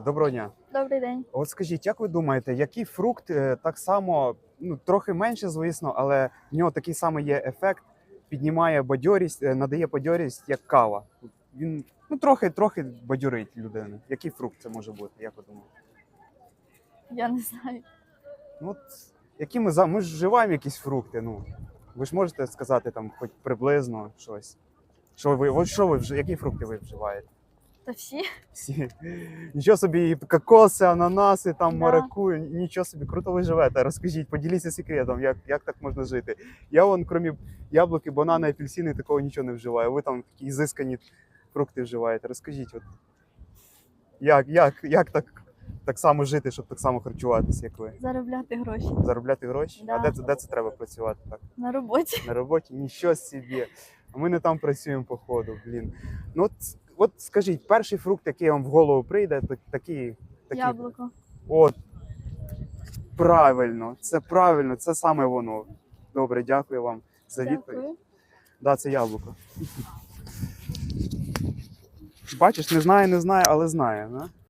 Доброго дня. Добрий день. От скажіть, як ви думаєте, який фрукт е, так само, ну трохи менше, звісно, але в нього такий самий є ефект, піднімає бадьорість, е, надає бадьорість, як кава. Він ну трохи трохи бадьорить людину. Який фрукт це може бути? Як ви думаєте? Я не знаю. Ну от які ми за ми ж вживаємо якісь фрукти. Ну ви ж можете сказати там, хоч приблизно щось. Що ви от що ви вж- які фрукти ви вживаєте? Та всі? Всі. Нічого собі, і кокоси, ананаси, там Да. маракую, нічого собі, круто ви живете. Розкажіть, поділіться секретом, як, як так можна жити. Я вон, крім яблуки, банани, апельсини, такого нічого не вживаю. Ви там такі ізискані фрукти вживаєте. Розкажіть, от, як, як, як так, так само жити, щоб так само харчуватися, як ви? Заробляти гроші Заробляти гроші? Да. А де, це- де це треба працювати? Так? на роботі. На роботі? Нічого собі. А ми не там працюємо, походу, блін. Ну, от, от скажіть, перший фрукт, який вам в голову прийде, так- такий Яблуко. От. Правильно, це правильно, це саме воно. Добре, дякую вам за відповідь. Дякую. Да, це яблуко. Бачиш, не знає, не знає, але знає. Да?